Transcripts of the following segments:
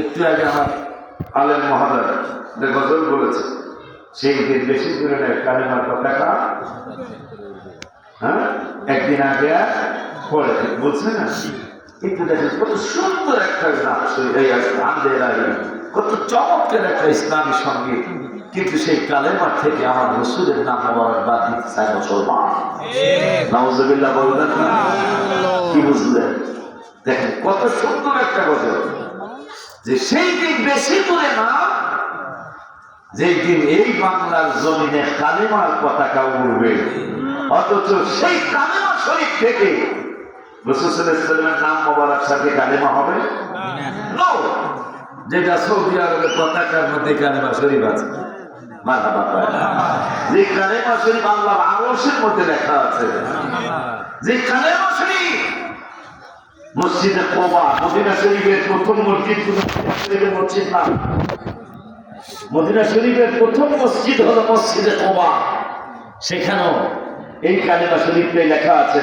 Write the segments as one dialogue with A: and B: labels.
A: একটু আগে আমার আলেম মহাদয় যে গজল বলেছে, সেই দিন বেশি দূরে নেয় কালেমার পতাকা হ্যাঁ? একদিন আগে আর পরে বলছে না? কিন্তু দেখেন, কত সুন্দর একটা আন্দে কত চমৎকার একটা ইসলামী সংগীত। কিন্তু সেই কালেমার থেকে আমার রসুলের নাম আবার বাদ দিতে চায় মুসলমান। নাউজুবিল্লাহ, বলবেন না? কি বুঝলেন? দেখেন, কত সুন্দর একটা গজল। যে সেই দিন বেশি দূরে না, যেই দিন এই বাংলার জমিনে কালেমার পতাকা উড়বে। অথচ সেই কালেমা শরীফ থেকে মধ্যে যে কালেমা শরীফ আল্লাহ আরশের মধ্যে লেখা আছে। যে কালেমা শরীফ মসজিদে কোবা, মদিনা শরীফের প্রথম মসজিদ মসজিদ? না। মদিনা শরীফের প্রথম মসজিদ হলো মসজিদে কোবা। সেখানেও এই কালিমা শরীফে লেখা আছে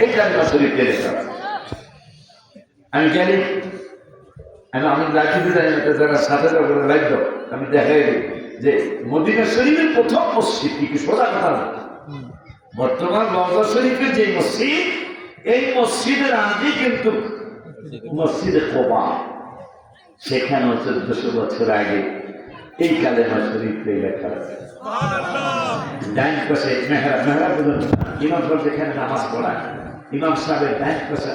A: এই কালিমা শরীফে লেখা আমি জানি, আমি আমি রাখি জানি না যারা সাথে লাগবে আমি দেখাই যে মদিনা শরীফের প্রথম মসজিদ কি সোজা কথা না বর্তমান রওজা শরীফের যে মসজিদ, এই মসজিদের আগে কিন্তু মসজিদে কোবা। সেখানেও চোদ্দশো বছর আগে এই কালেমা শরীফে লেখা আছে। ডাইন পাশে মেহরা মেহরা বলুন ইমাম যেখানে নামাজ পড়ায়, ইমাম সাহেবের ডাইন পাশে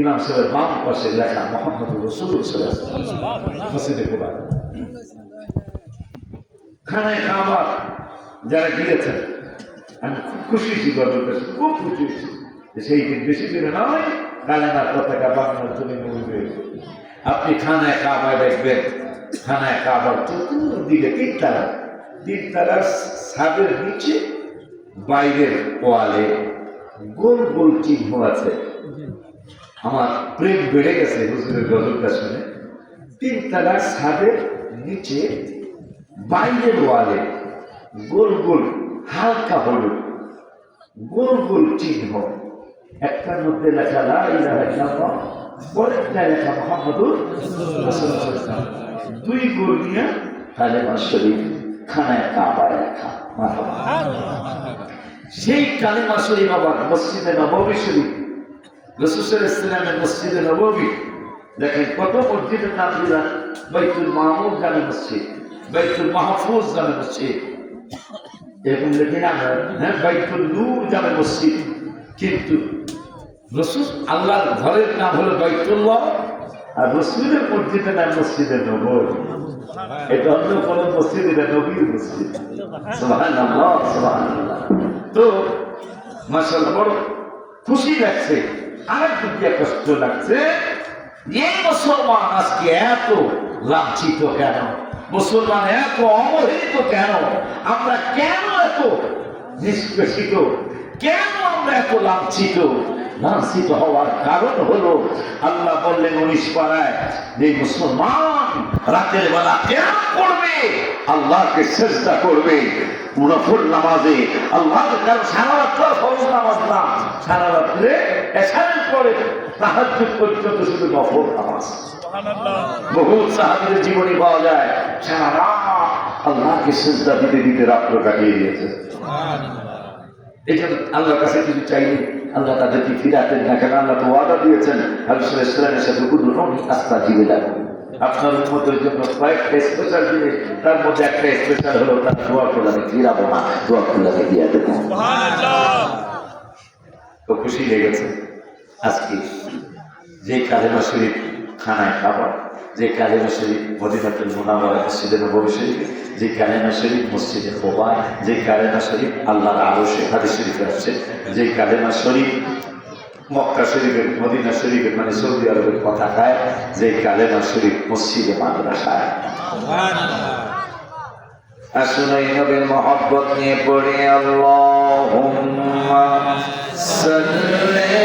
A: ইমাম সাহেবের বাম পাশে লেখা মোহাম্মদ রসুল মসজিদে কোবা। খানায় খাবার যারা গিয়েছেন খুশি কাছে খুব খুশি যে সেই দিন বেশি দিনে নয় কালেমার পতাকা বাংলার জমিনে উঠবে আপনি খানায় কাবায় দেখবেন খানায় কাবার চতুর্দিকে তিনতলা। তিনতলার ছাদের নিচে বাইরের ওয়ালে গোল গোল চিহ্ন আছে। আমার প্রেম বেড়ে গেছে হুজুরের গজলটা শুনে। তিনতলার ছাদের নিচে বাইরের ওয়ালে গোল গোল হালকা হলুদ গোল গোল চিহ্ন। একটার মধ্যে লেখা পরেরটা লেখা মুহাম্মাদুর দুই গোল নিয়ে কালেমা শরীফ খানায় কাবায় লেখা। সেই কালেমা শরীফ আবার মসজিদে নববী শরীফ। রসুসের ইসলামের মসজিদে নববী দেখেন কত মসজিদের নাম দিলাম। বাইতুল মাহমুদ জামে মসজিদ, বাইতুল মাহফুজ জামে মসজিদ। এরকম লিখি না হ্যাঁ বাইতুল নূর জামে মসজিদ। কিন্তু রসুল আল্লাহর ঘরের নাম হলো বাইতুল্লাহ, আর রসুলের মসজিদের নাম মসজিদের নবর এটা অন্য কোন মসজিদ, এটা নবীর মসজিদ। তো, মাশাআল্লাহ, বড় খুশি লাগছে আরেক দিক কষ্ট লাগছে, এই মুসলমান আজকে এত লাঞ্ছিত কেন? মুসলমান এত অবহেলিত কেন? আমরা কেন এত নিষ্পেষিত? কেন আমরা এত লাঞ্ছিত? লাঞ্ছিত হওয়ার কারণ হলো আল্লাহ বললেন উনিশ পাড়ায় যে মুসলমান রাতের বেলা কেন করবে, আল্লাহকে চেষ্টা করবে। মুনাফুর নামাজে আল্লাহ সারা রাত্র ফরজ নামাজ না। সারা রাত্রে এসারের পরে তাহাজ্জুদ পর্যন্ত শুধু নফল নামাজ। বহু সাহাবিদের জীবনী পাওয়া যায় সারা রাত আল্লাহকে সেজদা দিতে দিতে রাত্র কাটিয়ে দিয়েছে। এই জন্য আল্লাহর কাছে কিছু চাইনি। আল্লাহ তাদেরকে ফিরাতেন না কেন? আল্লাহ তো ওয়াদা দিয়েছেন হাবিসুল ইসলামের সাথে উদুর আস্থা জিবে যাবে আপনার উন্মতের জন্য কয়েকটা স্পেশাল জিনিস তার মধ্যে একটা স্পেশাল হলো তার দোয়া করলে ফিরাবো না দোয়া করলে দিয়ে দেবো। তো খুশি লেগেছে আজকে যে কালেমা শরীফ খানায় খাবার, যে কালেমা শরীফ মদিনাতুল মুনাওয়ারা মসজিদে নববী শরীফ, যে কালেমা শরীফ মসজিদে কোবা যে কালেমা শরীফ আল্লাহর আরও হাদিস শরীফ আসছে, যে কালেমা শরীফ মক্কা শরীফের, মদিনা শরীফের মানে সৌদি আরবের পতাকায় যে কালেমা শরীফ মসজিদে মাদ্রাসায়। আসুন এই নবীর মহব্বত নিয়ে পড়ে, আল্লাহুম্মা সাল্লি